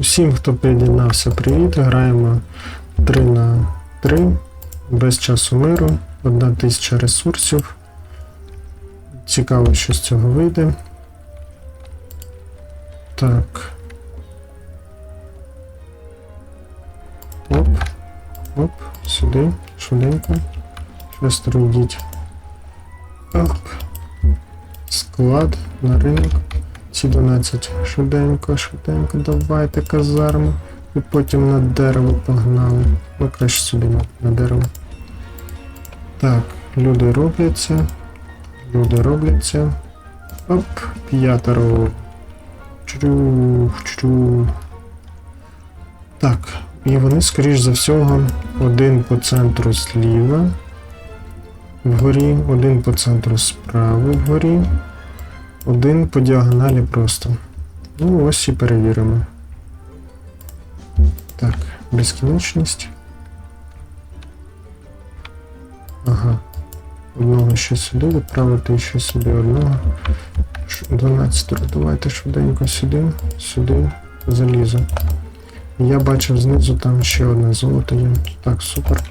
усім, хто під'єднався, привіт. Граємо 3 на 3 без часу миру, 1 тисяча ресурсів. Цікаво, що з цього вийде. Так. Оп, оп, сюди, швиденько. Швестеру йдіть. Оп. Склад на ринок. Ці 12 швиденько, швиденько, давайте казарму. І потім на дерево погнали. Ну, краще сюди на, на дерево. Так, люди робляться. Люди робляться. Оп, п'ятеро. Чух, чух. Так, і вони, скоріш за всього, один по центру зліва. Вгорі, один по центру справа вгорі. Один по діагоналі просто. Ну, ось і перевіримо. Так, безкінечність. Ага. Одного ще сюди, відправити ще сюди одного. Ш- 12. Давайте швиденько сюди, сюди, залізо. Я бачив знизу там ще одне золото є. Так, супер.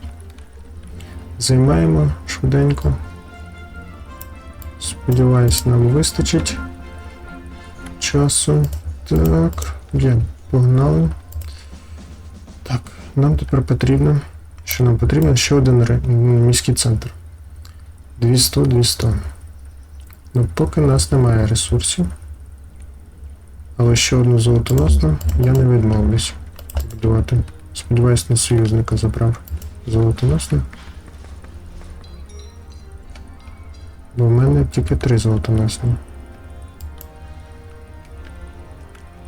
Займаємо швиденько. Сподіваюсь, нам вистачить часу. Так, є, погнали. Так, нам тепер потрібно. Що нам потрібно? Ще один міський центр. 200, 200. Ну, поки нас немає ресурсів. Але ще одну золотоносну я не відмовлюсь будувати. Сподіваюсь, на союзника забрав золотоносну. Бо в мене тільки три золотоносні.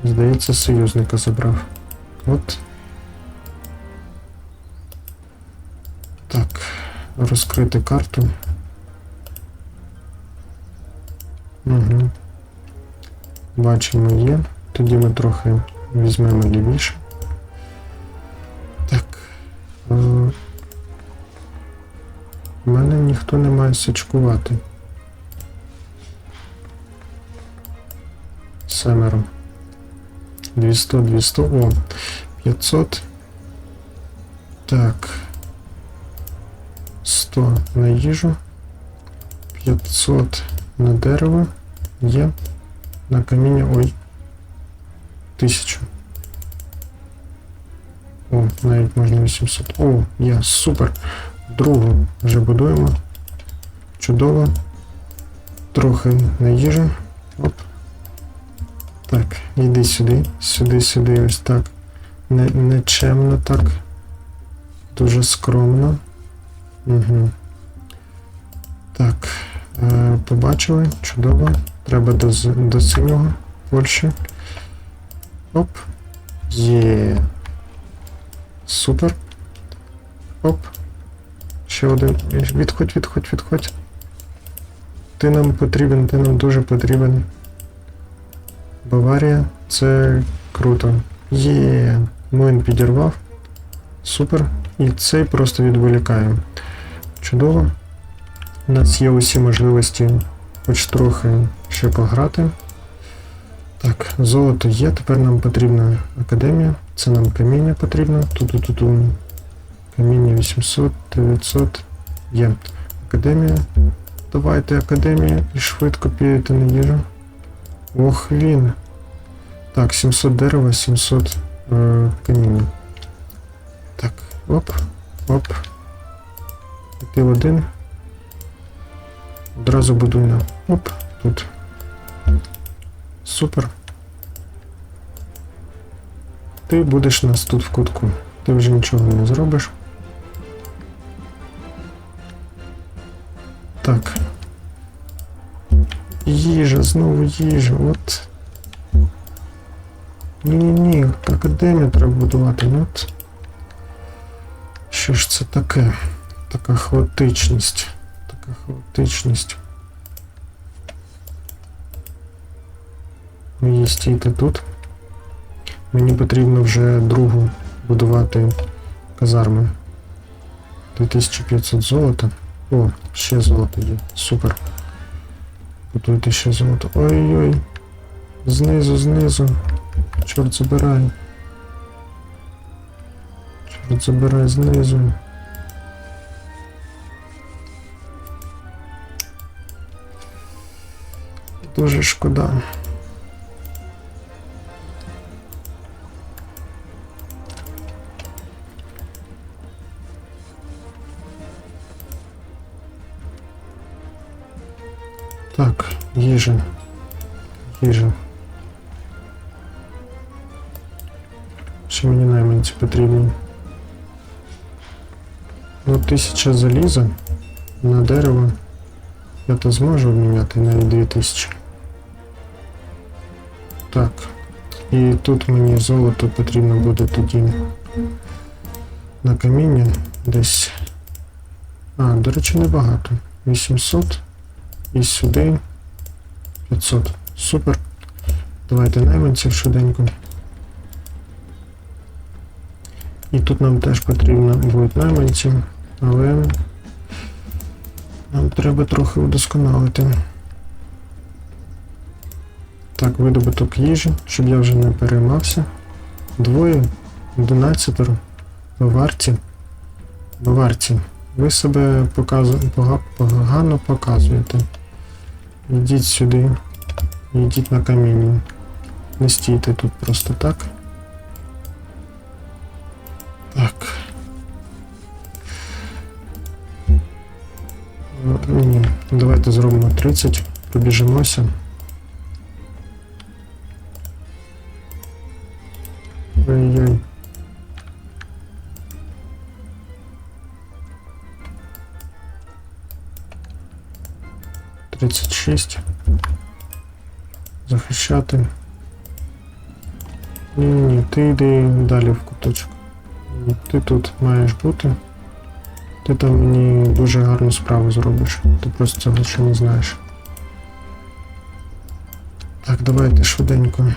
Здається, союзника забрав. От. Так, розкрити карту. Угу. Бачимо є. Тоді ми трохи візьмемо лівіше. Так. Е, У мене ніхто не має сачкувати. Семеро. 200, 200. О, 500. Так. 100 на їжу. 500 на дерево. Є. На каміння. Ой. 1000. О, навіть можна 800. О, є, супер. Другу вже будуємо. Чудово. Трохи на їжу. Оп. Так, йди сюди, сюди, сюди, ось так. Не, нечемно так. Дуже скромно. Угу. Так. Е, побачили, чудово. Треба до, до синього Польщі. Оп. Є. Супер. Оп. Ще один. Відходь, відходь, відходь. Ти нам потрібен, ти нам дуже потрібен. Баварія, це круто. Є. Млин підірвав. Супер. І цей просто відволікає. Чудово. У нас є усі можливості хоч трохи ще пограти. Так, золото є, тепер нам потрібна академія. Це нам каміння потрібно. Ту-ту-ту-ту. Каміння 800, 900. Є. Академія. Давайте академія і швидко підете на їжу. Ох, він. Так, 700 дерева, 700 е, каміння. Так, оп, оп. Пів один. Одразу будуй на. Оп, тут. Супер. Ти будеш нас тут в кутку. Ти вже нічого не зробиш. Так. Їжа, знову їжа, от. Ні-ні-ні, академію треба будувати, ну от. Що ж це таке? Така хаотичність. Така хаотичність. Ви її стійте тут. Мені потрібно вже другу будувати казарми. 2500 золота. О, ще золото є. Супер. Будуйте ще золото. Ой-ой. Знизу, знизу. Чорт забирай. Чорт забирай знизу. Дуже шкода. Так, їжа. Їжа. Ще мені найманці потрібні. Ну, тисяча заліза на дерево. Я то зможу обміняти навіть 2000. Так. І тут мені золото потрібно буде тоді на каміння десь. А, до речі, небагато. 800 і сюди 500. Супер. Давайте найманців швиденько. І тут нам теж потрібно будуть найманці, але нам треба трохи удосконалити. Так, видобуток їжі, щоб я вже не переймався. Двоє, одинадцятеро, баварці. Баварці, ви себе показу... погано показуєте. Йдіть сюди, йдіть на каміння. Не стійте тут просто так. Так. Ну, Ні, давайте зробимо 30, пробіжимося. Ой-ой. Тридцять шість. Захищати. Ні, ти йди далі в куточок. Ти тут маєш бути. Ти там мені дуже гарну справу зробиш. Ти просто цього ще не знаєш. Так, давайте швиденько.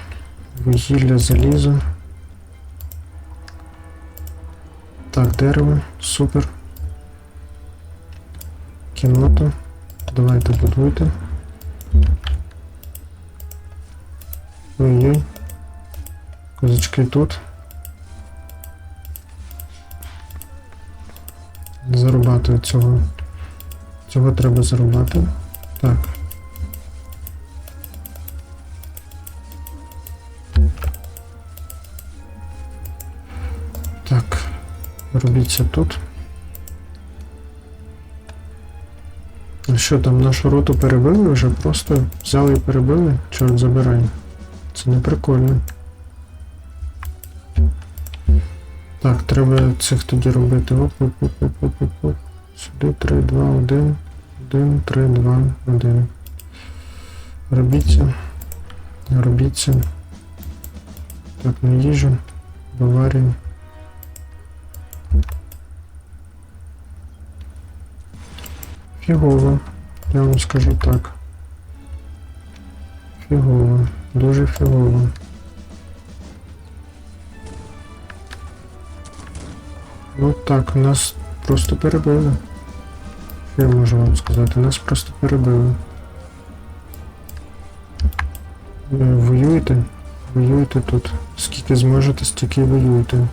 Вугілля, залізо. Так, дерево, супер. Кімнату. Давайте будуйте. Ой-ой. Козачки тут. Зарубати цього. Цього треба зарубати. Так. Так. Робіться тут. Ну що там, нашу роту перебили вже? Просто взяли і перебили? Чорт забирай. Це не прикольно. Так, треба цих тоді робити. Оп, оп, оп, оп, оп, оп, оп. Сюди 3, 2, 1. 1, 3, 2, 1. Робіться. Робіться. Так, на їжу. Баварію. Фігово. Я вам скажу так. Фігово. Дуже фігово. Ну так, нас просто перебили. Що я можу вам сказати? Нас просто перебили. Е, Воюйте, воюйте тут. Скільки зможете, стільки й воюйте.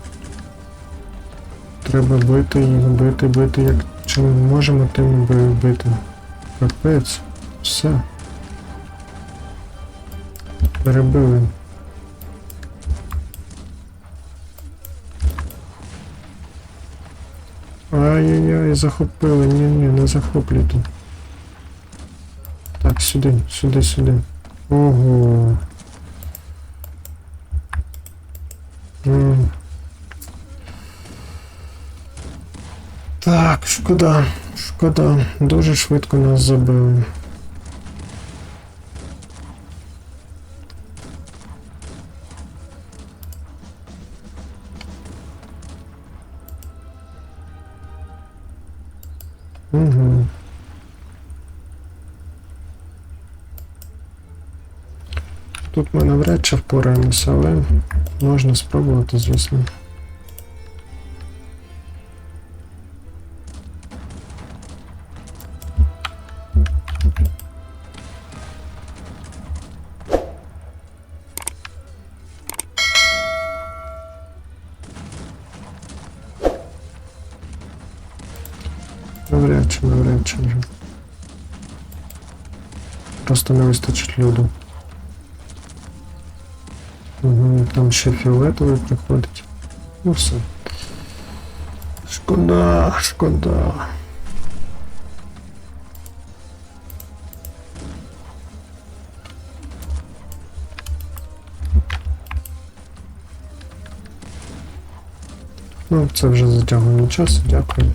Треба бити їх, бити, бити, як чим можемо, тим би бити. Капець. Все. Перебили. Ай-яй-яй, захопили. Ні-ні, не захоплюйте. Так, сюди, сюди, сюди. Ого. М. Так, шкода, шкода. Дуже швидко нас забили. Угу. Тут ми навряд чи впораємося, але можна спробувати, звісно. Навряд чи, навряд вже. Просто не вистачить люду. Угу, там ще фіолетовий приходить. Ну все. Шкода, шкода. Ну, це вже затягування часу, дякую.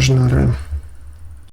Ех, так, можна ре.